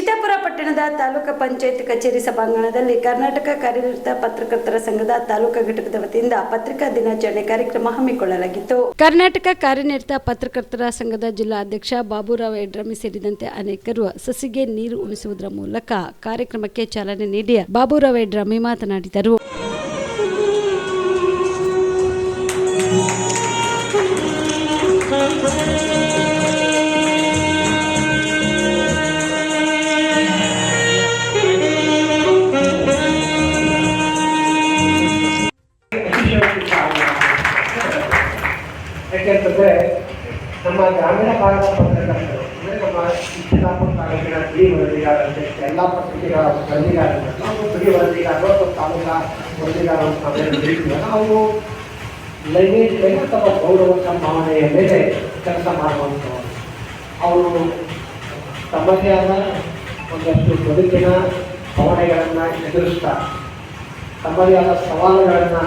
ಚಿತ್ತಾಪುರ ಪಟ್ಟಣದ ತಾಲೂಕು ಪಂಚಾಯತ್ ಕಚೇರಿ ಸಭಾಂಗಣದಲ್ಲಿ ಕರ್ನಾಟಕ ಕಾರ್ಯನಿರತ ಪತ್ರಕರ್ತರ ಸಂಘದ ತಾಲೂಕು ಘಟಕದ ವತಿಯಿಂದ ಪತ್ರಿಕಾ ದಿನಾಚರಣೆ ಕಾರ್ಯಕ್ರಮ ಹಮ್ಮಿಕೊಳ್ಳಲಾಗಿತ್ತು. ಕರ್ನಾಟಕ ಕಾರ್ಯನಿರತ ಪತ್ರಕರ್ತರ ಸಂಘದ ಜಿಲ್ಲಾ ಅಧ್ಯಕ್ಷ ಬಾಬುರಾವ್ ಯಡ್ರಮಿ ಸೇರಿದಂತೆ ಅನೇಕರು ಸಸಿಗೆ ನೀರು ಉಣಿಸುವುದರ ಮೂಲಕ ಕಾರ್ಯಕ್ರಮಕ್ಕೆ ಚಾಲನೆ ನೀಡಿ ಬಾಬುರಾವ್ ಯಡ್ರಮಿ ಮಾತನಾಡಿದರು. ಯಾಕೆಂತಂದ್ರೆ ನಮ್ಮ ಗ್ರಾಮೀಣ ಭಾಗದ ಪತ್ರಕರ್ತರು, ಅಂದ್ರೆ ನಮ್ಮ ಚಿಕ್ಕಬಳ್ಳಾಪುರ ತಾಲೂಕಿನ ಬಿ ವರದಿಗಾರಂತೆ ಎಲ್ಲ ಪತ್ರಿಕೆಗಳ ವರದಿಗಾರರನ್ನ ನಾವು ಬಿ ವರದಿಗಾರರು ಅಥವಾ ತಾಲೂಕಾ ವರದಿಗಾರರು ಅಂತ ಅವರು ಲೈಂಗಿಕ ಮೇಲೆ ಅಥವಾ ಗೌರವ ಸಂಭಾವನೆಯ ಮೇಲೆ ಕೆಲಸ ಮಾಡುವಂಥವ್ರು ಅವರು ತಮ್ಮದೇ ಆದ ಒಂದಷ್ಟು ಬದುಕಿನ ಭಾವನೆಗಳನ್ನು ಎದುರಿಸ್ತಾ, ತಮ್ಮದೇ ಆದ ಸವಾಲುಗಳನ್ನು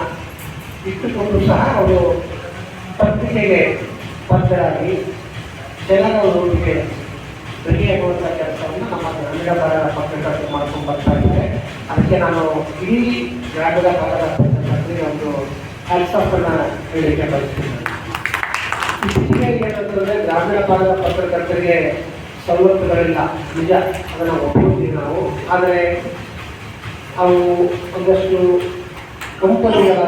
ಇಟ್ಟುಕೊಂಡು ಸಹ ಅವರು ಪತ್ರಿಕೆಗೆ ಬದ್ಧರಾಗಿ ರೂಪಿಗೆ ಬೆಳೆಯುವಂಥ ಕೆಲಸವನ್ನು ನಮ್ಮ ಗ್ರಾಮೀಣ ಭಾಗದ ಪತ್ರಕರ್ತರು ಮಾಡ್ಕೊಂಡು ಬರ್ತಾ ಇದ್ದಾರೆ ಅದಕ್ಕೆ ನಾನು ಇಡೀ ಗ್ರಾಮೀಣ ಭಾಗದ ಪತ್ರಕರ್ತರಿಗೆ ಒಂದು ಕೆಲಸವನ್ನು ಹೇಳಲಿಕ್ಕೆ ಬಯಸ್ತೀನಿ. ಇತ್ತೀಚೆಗೆ ಏನಂತಂದರೆ ಗ್ರಾಮೀಣ ಭಾಗದ ಪತ್ರಕರ್ತರಿಗೆ ಸವಲತ್ತುಗಳಿಲ್ಲ. ನಿಜ, ಅದನ್ನು ಒಪ್ಪಿದ್ದೀವಿ ನಾವು. ಆದರೆ ಅವು ಒಂದಷ್ಟು ಕಂಪನಿಗಳ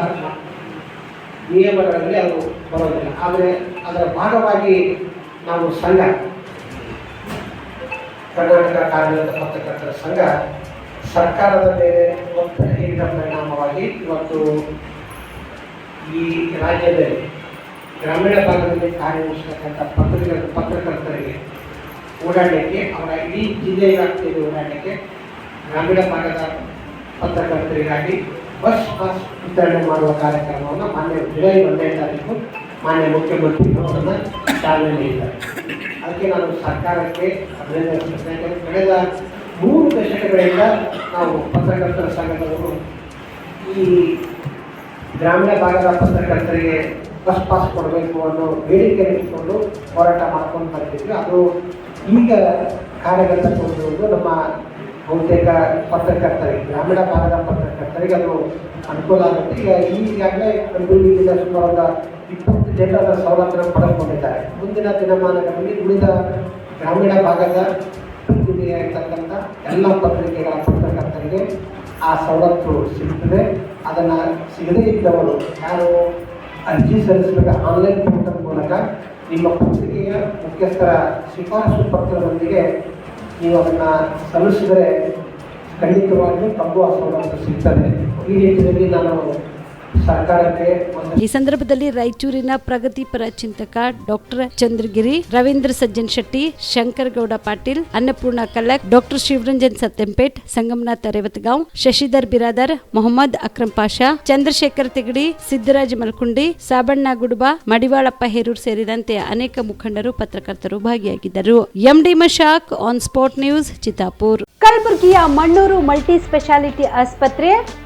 ನಿಯಮಗಳಲ್ಲಿ ಅದು ಬರೋದಿಲ್ಲ. ಆದರೆ ಅದರ ಭಾಗವಾಗಿ ನಾವು ಸಂಘ, ಕರ್ನಾಟಕ ಕಾರ್ಯನಿರತ ಪತ್ರಕರ್ತರ ಸಂಘ, ಸರ್ಕಾರದ ಮೇಲೆ ಒತ್ತಡ ಹೇರಿದ ಪರಿಣಾಮವಾಗಿ ಇವತ್ತು ಈ ರಾಜ್ಯದಲ್ಲಿ ಗ್ರಾಮೀಣ ಭಾಗದಲ್ಲಿ ಕಾರ್ಯನಿರ್ವಹಿಸತಕ್ಕಂಥ ಪತ್ರಿಕ, ಪತ್ರಕರ್ತರಿಗೆ ಓಡಾಡಲಿಕ್ಕೆ, ಅವರ ಇಡೀ ಜಿಲ್ಲೆಯ ವ್ಯಾಪ್ತಿಯಲ್ಲಿ ಓಡಾಡಲಿಕ್ಕೆ ಗ್ರಾಮೀಣ ಭಾಗದ ಪತ್ರಕರ್ತರಿಗಾಗಿ ಬಸ್ ಪಾಸ್ ವಿತರಣೆ ಮಾಡುವ ಕಾರ್ಯಕ್ರಮವನ್ನು ಮಾನ್ಯ ಜುಲೈ ಒಂದನೇ ತಾರೀಕು ಮಾನ್ಯ ಮುಖ್ಯಮಂತ್ರಿಗಳು ಅದನ್ನು ಚಾಲನೆ ನೀಡಿದ್ದಾರೆ. ಅದಕ್ಕೆ ನಾನು ಸರ್ಕಾರಕ್ಕೆ ಕಳೆದ ಮೂರು ದಶಕಗಳಿಂದ ನಾವು ಪತ್ರಕರ್ತರ ಸಂಘದವರು ಈ ಗ್ರಾಮೀಣ ಭಾಗದ ಪತ್ರಕರ್ತರಿಗೆ ಬಸ್ ಪಾಸ್ ಕೊಡಬೇಕು ಅನ್ನೋ ಬೇಡಿಕೆ ಇಟ್ಕೊಂಡು ಹೋರಾಟ ಮಾಡ್ಕೊಂಡು ಬರ್ತಿದ್ವಿ ಅದು ಈಗ ಕಾರ್ಯಗತಗೊಳ್ಳುವುದು ನಮ್ಮ ಬಹುತೇಕ ಪತ್ರಕರ್ತರಿಗೆ, ಗ್ರಾಮೀಣ ಭಾಗದ ಪತ್ರಕರ್ತರಿಗೆ ಅದು ಅನುಕೂಲ ಆಗುತ್ತೆ. ಈಗ ಈಗಾಗಲೇ ಕಲಬುರಗಿಯಿಂದ ಸುಮಾರು ಇಪ್ಪತ್ತು ಜನರ ಸವಲತ್ತನ್ನು ಪಡೆದುಕೊಂಡಿದ್ದಾರೆ. ಮುಂದಿನ ದಿನಮಾನಗಳಲ್ಲಿ ಉಳಿದ ಗ್ರಾಮೀಣ ಭಾಗದ ಪ್ರತಿನಿಧಿಯಾಗಿರ್ತಕ್ಕಂಥ ಎಲ್ಲ ಪತ್ರಿಕೆಗಳ ಪತ್ರಕರ್ತರಿಗೆ ಆ ಸವಲತ್ತು ಸಿಗ್ತದೆ. ಅದನ್ನು ಸಿಗದೇ ಇದ್ದವರು ಯಾರು ಅರ್ಜಿ ಸಲ್ಲಿಸಿದ ಆನ್ಲೈನ್ ಪೋರ್ಟಲ್ ಮೂಲಕ ನಿಮ್ಮ ಪತ್ರಿಕೆಯ ಮುಖ್ಯಸ್ಥರ ಶಿಫಾರಸು ಪತ್ರದೊಂದಿಗೆ ನೀವು ಅದನ್ನು ಸಲ್ಲಿಸಿದರೆ ಖಂಡಿತವಾಗಿಯೂ ತಪ್ಪು ಆಸ್ವಾದ ಸಿಗ್ತದೆ ಈ ರೀತಿಯಲ್ಲಿ ನಾನು ಈ ಸಂದರ್ಭದಲ್ಲಿ ರಾಯಚೂರಿನ ಪ್ರಗತಿಪರ ಚಿಂತಕ ಡಾಕ್ಟರ್ ಚಂದ್ರಗಿರಿ ರವೀಂದ್ರ ಸಜ್ಜನ್ ಶೆಟ್ಟಿ ಶಂಕರಗೌಡ ಪಾಟೀಲ್ ಅನ್ನಪೂರ್ಣ ಕಲ್ಲಕ್ ಡಾಕ್ಟರ್ ಶಿವರಂಜನ್ ಸತ್ಯಂಪೇಟ್ ಸಂಗಮನಾಥ ರೇವತ್ಗಾಂವ್ ಶಶಿಧರ್ ಬಿರಾದರ್ ಮೊಹಮ್ಮದ್ ಅಕ್ರಂ ಪಾಷಾ ಚಂದ್ರಶೇಖರ್ ತಿಗಡಿ ಸಿದ್ದರಾಜ್ ಮಲ್ಕುಂಡಿ ಸಾಬಣ್ಣ ಗುಡುಬ ಮಡಿವಾಳಪ್ಪ ಹೇರೂರ್ ಸೇರಿದಂತೆ ಅನೇಕ ಮುಖಂಡರು ಪತ್ರಕರ್ತರು ಭಾಗಿಯಾಗಿದ್ದರು. MD Mashak on spot news Chittapur. ಕಲಬುರಗಿಯ ಮಣ್ಣೂರು ಮಲ್ಟಿ ಸ್ಪೆಷಾಲಿಟಿ ಆಸ್ಪತ್ರೆ